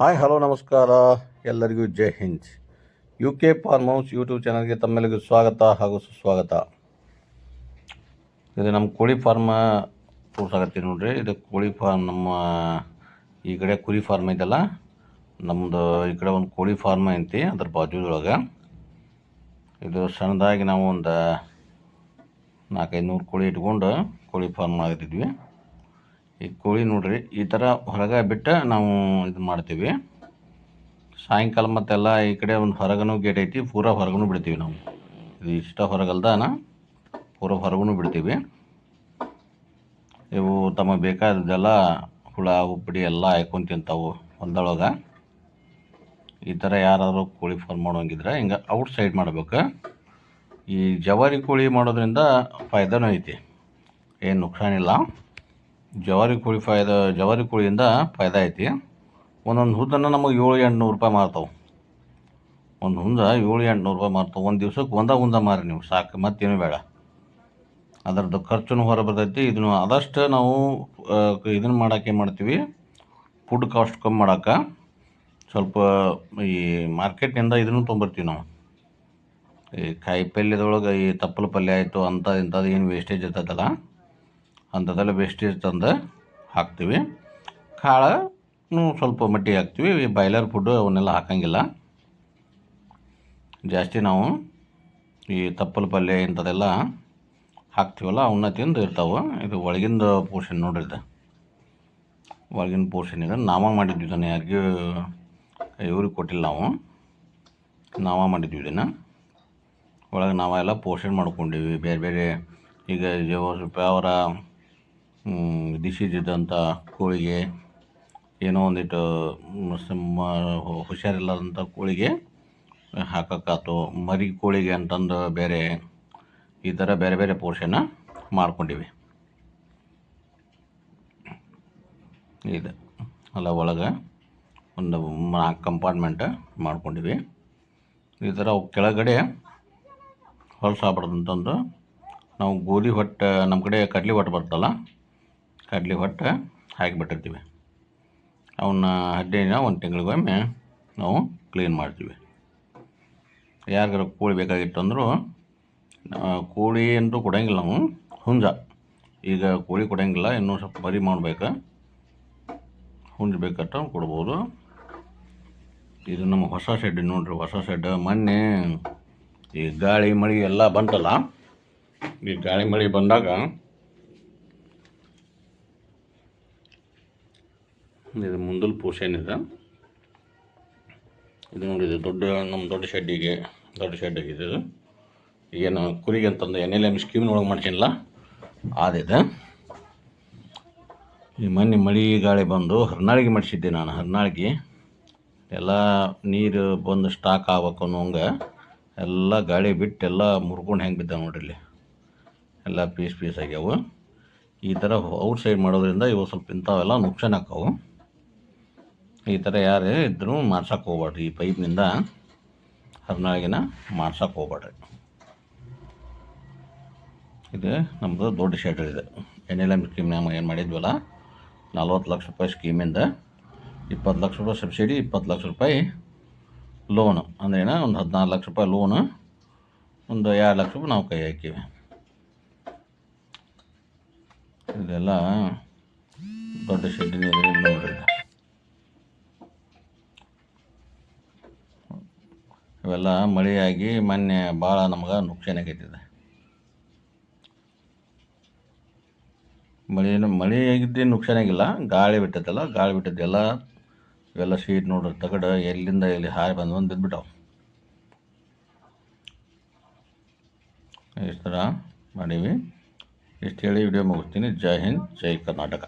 Hi, hello, ನಮಸ್ಕಾರ. ಎಲ್ಲರಿಗೂ ಜೈ Hind. U K farm house YouTube ಚಾನಲ್ಗೆ ತಮ್ಮೆಲ್ಲರಿಗೂ ಸ್ವಾಗತ ಹಾಗೂ ಸುಸ್ವಾಗತ. ಇದು ನಮ್ಮ ಕೋಳಿ ಫಾರ್ಮ ತೋರ್ಸಾಕತ್ತೀವಿ ನೋಡ್ರಿ. ಇದು ಕೋಳಿ ಫಾರ್ಮ್ ನಮ್ಮ ಈ ಕಡೆ ಕುರಿ ಫಾರ್ಮ್ ಐತಲ್ಲ ನಮ್ಮದು ಈ ಕಡೆ ಒಂದು ಕೋಳಿ ಫಾರ್ಮ್ ಐತಿ, ಅದ್ರ ಬಾಜುದೊಳಗೆ. ಇದು ಸಣ್ಣದಾಗಿ ನಾವು ಒಂದು ನಾಲ್ಕೈದು ನೂರು ಕೋಳಿ ಇಟ್ಕೊಂಡು ಕೋಳಿ ಫಾರ್ಮ್ ಮಾಡಿದ್ವಿ ಈ ಕೋಳಿ ನೋಡ್ರಿ, ಈ ಥರ ಹೊರಗೆ ಬಿಟ್ಟು ನಾವು ಇದು ಮಾಡ್ತೀವಿ. ಸಾಯಂಕಾಲ ಮತ್ತೆಲ್ಲ ಈ ಕಡೆ ಒಂದು ಹೊರಗನು ಗೇಟ್ ಐತಿ, ಪೂರ ಹೊರಗನು ಬಿಡ್ತೀವಿ ನಾವು. ಇದು ಇಷ್ಟ ಹೊರಗಲ್ದಾನ, ಪೂರ ಹೊರಗೂ ಬಿಡ್ತೀವಿ. ಇವು ತಮಗೆ ಬೇಕಾದದ್ದೆಲ್ಲ ಹುಳ, ಉಪ್ಪಡಿ ಎಲ್ಲ ಹಾಯ್ಕೊಂಡು ತಿಂತಾವು ಹೊಲ್ದೊಳಗೆ ಈ ಥರ ಯಾರಾದರೂ ಕೋಳಿ ಫಾರ್ಮ್ ಮಾಡೋಂಗಿದ್ರೆ ಹಿಂಗೆ ಔಟ್ ಸೈಡ್ ಮಾಡ್ಬೇಕು. ಈ ಜವಾರಿ ಕೋಳಿ ಮಾಡೋದ್ರಿಂದ ಫಾಯ್ದಾನೂ ಐತಿ. ಏನು ನುಕ್ಸಾನಿಲ್ಲ. ಜವಾರಿ ಕೋಳಿ ಫಾಯ್ದ, ಜವಾರಿ ಕೋಳಿಯಿಂದ ಫಾಯ್ದಾ ಐತಿ. ಒಂದೊಂದು ಹುದ್ದನ್ನು ನಮಗೆ ಏಳು ಎಂಟುನೂರು ರೂಪಾಯಿ ಮಾರ್ತಾವೆ. ಒಂದು ಹುಂದ ಏಳು ಎಂಟುನೂರು ರೂಪಾಯಿ ಮಾರ್ತಾವೆ. ಒಂದು ದಿವ್ಸಕ್ಕೆ ಒಂದ ಹುಂದ ಮಾರಿ ನೀವು. ಸಾಕು, ಮತ್ತೇನು ಬೇಡ. ಅದರದ್ದು ಖರ್ಚುನು ಹೊರ ಬರ್ತೈತಿ. ಇದನ್ನು ಆದಷ್ಟು ನಾವು ಇದನ್ನು ಮಾಡೋಕೆ ಮಾಡ್ತೀವಿ? ಫುಡ್ ಕಾಸ್ಟ್ ಕಮ್ಮಿ ಮಾಡೋಕೆ ಸ್ವಲ್ಪ ಈ ಮಾರ್ಕೆಟ್ನಿಂದ ಇದನ್ನು ತೊಗೊಂಬರ್ತೀವಿ ನಾವು. ಈ ಕಾಯಿ ಪಲ್ಯದೊಳಗೆ ಈ ತಪ್ಪಲು ಪಲ್ಯ ಆಯಿತು ಅಂಥ ಇಂಥದ್ದು ಏನು ವೇಸ್ಟೇಜ್ ಇರ್ತೈತಲ್ಲ? ಅಂಥದ್ದೆಲ್ಲ ವೇಸ್ಟೇಜ್ ತಂದು ಹಾಕ್ತೀವಿ. ಕಾಳು ಸ್ವಲ್ಪ ಮಟ್ಟಿಗೆ ಹಾಕ್ತೀವಿ. ಈ ಬಾಯ್ಲರ್ ಫುಡ್ಡು ಅವನ್ನೆಲ್ಲ ಹಾಕಂಗಿಲ್ಲ. ಜಾಸ್ತಿ ನಾವು ಈ ತಪ್ಪಲ ಪಲ್ಯ ಇಂಥದ್ದೆಲ್ಲ ಹಾಕ್ತೀವಲ್ಲ, ಅವನ್ನ ತಿಂದು ಇರ್ತಾವೆ. ಇದು ಒಳಗಿಂದ ಪೋರ್ಷನ್ ನೋಡ್ರಿ ಇದು. ಒಳಗಿನ ಪೋರ್ಷನ್ ಇದೆ. ನಾವ ಮಾಡಿದ್ವಿ ಇದನ್ನು. ಯಾರಿಗೂ ಇವ್ರಿಗೆ ಕೊಟ್ಟಿಲ್ಲ ನಾವು. ನಾವ ಮಾಡಿದ್ವಿ ಇದನ್ನು. ಒಳಗೆ ನಾವೆಲ್ಲ ಪೋಷಣೆ ಮಾಡ್ಕೊಂಡಿವಿ. ಬೇರೆ ಬೇರೆ ಈಗ ಅವರ ಡಿಸೀಸ್ ಇದ್ದಂಥ ಕೋಳಿಗೆ ಏನೋ ಒಂದಿಟ್ಟು ಸಮ್ಮ ಹುಷಾರಿಲ್ಲದಂಥ ಕೋಳಿಗೆ ಹಾಕೋಕ್ಕಾತು. ಮರಿ ಕೋಳಿಗೆ ಅಂತಂದು ಬೇರೆ, ಈ ಥರ ಬೇರೆ ಬೇರೆ ಪೋರ್ಷನ್ನ ಮಾಡ್ಕೊಂಡಿವಿ. ಇದು, ಅಲ್ಲ, ಒಳಗೆ ಒಂದು ನಾಲ್ಕು ಕಂಪಾರ್ಟ್ಮೆಂಟ್ ಮಾಡ್ಕೊಂಡಿವಿ. ಈ ಥರ ಕೆಳಗಡೆ ಹೊಲಸಾಗ್ಬಾರ್ದು ಅಂತಂದು ನಾವು ಗೋಧಿ ಹೊಟ್ಟೆ ನಮ್ಮ ಕಡೆ ಕಡ್ಲೆ ಹೊಟ್ಟೆ ಬರ್ತಲ್ಲ ಕಡ್ಲೆ ಹೊಟ್ಟು ಹಾಕಿಬಿಟ್ಟಿರ್ತೀವಿ. ಅವನ್ನ ಹದಿನೈದು ದಿನ, ಒಂದು ತಿಂಗಳಿಗೊಮ್ಮೆ ನಾವು ಕ್ಲೀನ್ ಮಾಡ್ತೀವಿ. ಯಾರಿಗಾರ ಕೋಳಿ ಬೇಕಾಗಿತ್ತು ಅಂದರೂ ಕೋಳಿ ಅಂತೂ ಕೊಡೋಂಗಿಲ್ಲ ನಾವು ಹುಂಜ. ಈಗ ಕೋಳಿ ಕೊಡೋಂಗಿಲ್ಲ, ಇನ್ನೂ ಸ್ವಲ್ಪ ಮರಿ ಮಾಡಬೇಕು. ಹುಂಜ ಬೇಕಂತ ಕೊಡ್ಬೋದು. ಇದು ನಮ್ಮ ಹೊಸ ಶೆಡ್ ನೋಡ್ರಿ, ಹೊಸ ಶೆಡ್ ಮೊನ್ನೆ ಈ ಗಾಳಿ ಮಳೆ ಎಲ್ಲ ಬಂತಲ್ಲ, ಈ ಗಾಳಿ ಮಳೆ ಬಂದಾಗ ಇದು ಮುಂದಲ್ ಪೋರ್ಷನ್ ಇದೆ. ಇದು ನೋಡಿ, ಇದು ದೊಡ್ಡ ನಮ್ಮ ದೊಡ್ಡ ಶೆಡ್ಡಿಗೆ ದೊಡ್ಡ ಶೆಡ್ ಆಗಿದೆ ಇದು. ಏನು ಕುರಿಗೆ ಅಂತಂದು ಎನ್ ಎಲ್ ಎಂ ಸ್ಕೀಮ್ನೊಳಗೆ ಮಾಡ್ಸಿಲ್ಲ ಆದಿದೆ. ಈ ಮೊನ್ನೆ ಮಳೆ ಗಾಳಿ ಬಂದು ಹರ್ನಾಳಿಗೆ ಮಾಡಿಸಿದ್ದೆ ನಾನು, ಹರ್ನಾಳಿಗೆ. ಎಲ್ಲ ನೀರು ಬಂದು ಸ್ಟಾಕ್ ಆಗ್ಬೇಕು ಅನ್ನೋಂಗೆ ಎಲ್ಲ ಗಾಳಿ ಬಿಟ್ಟು ಎಲ್ಲ ಮುರ್ಕೊಂಡು ಹೆಂಗೆ ಬಿದ್ದಾವೆ ನೋಡ್ರಿ ಇಲ್ಲಿ. ಎಲ್ಲ ಪೀಸ್ ಪೀಸ್ ಆಗ್ಯಾವು. ಈ ಥರ ಔಟ್ ಸೈಡ್ ಮಾಡೋದ್ರಿಂದ ಇವು ಸ್ವಲ್ಪ ಇಂಥವೆಲ್ಲ ನುಕ್ಸಾನ್ ಆಕ್ಕವು ಈ ಥರ ಯಾರೇ ಇದ್ದರೂ ಮಾಡ್ಸೋಕೆ ಹೋಗ್ಬೇಡ್ರಿ ಈ ಪೈಪ್ನಿಂದ ಹರ್ನಾಳಿಗೆನ ಮಾಡ್ಸೋಕೆ ಹೋಗ್ಬೇಡ್ರಿ ಇದು ನಮ್ಮದು ದೊಡ್ಡ ಶೆಡ್ ಇದೆ. ಎನ್ ಎಲ್ ಎಂ ಸ್ಕೀಮ್ನಾಗ ಏನು ಮಾಡಿದ್ವಲ್ಲ, ನಲ್ವತ್ತು ಲಕ್ಷ ರೂಪಾಯಿ ಸ್ಕೀಮಿಂದ ಇಪ್ಪತ್ತು ಲಕ್ಷ ರೂಪಾಯಿ ಸಬ್ಸಿಡಿ, ಇಪ್ಪತ್ತು ಲಕ್ಷ ರೂಪಾಯಿ ಲೋನು. ಅಂದ್ರೇನ ಒಂದು ಹದಿನಾರು ಲಕ್ಷ ರೂಪಾಯಿ ಲೋನು, ಒಂದು ಎರಡು ಲಕ್ಷ ರೂಪಾಯಿ ನಾವು ಕೈ ಹಾಕೀವಿ. ಇದೆಲ್ಲ ದೊಡ್ಡ ಶೆಡ್ಡಿನ ನೋಡ್ರಿ ಇವೆಲ್ಲ ಮಳೆಯಾಗಿ ಮೊನ್ನೆ ಭಾಳ ನಮ್ಗೆ ನುಕ್ಸಾನ್ ಆಗೈತಿದೆ. ಮಳೆ ನುಕ್ಸಾನ್ ಆಗಿಲ್ಲ, ಗಾಳಿ ಬಿಟ್ಟೈತಲ್ಲ ಗಾಳಿ ಬಿಟ್ಟದ್ದೆಲ್ಲ ಇವೆಲ್ಲ ಸೀಟ್ ನೋಡ್ರಿ, ತಗಡು ಎಲ್ಲಿಂದ ಎಲ್ಲಿ ಹಾರಿ ಬಂದು ಬಂದು ಬಿದ್ದುಬಿಟ್ಟವು ಈ ಥರ ಮಾಡೀವಿ? ಇಷ್ಟು ಹೇಳಿ ವಿಡಿಯೋ ಮುಗಿಸ್ತೀನಿ. ಜೈ ಹಿಂದ್, ಜೈ ಕರ್ನಾಟಕ.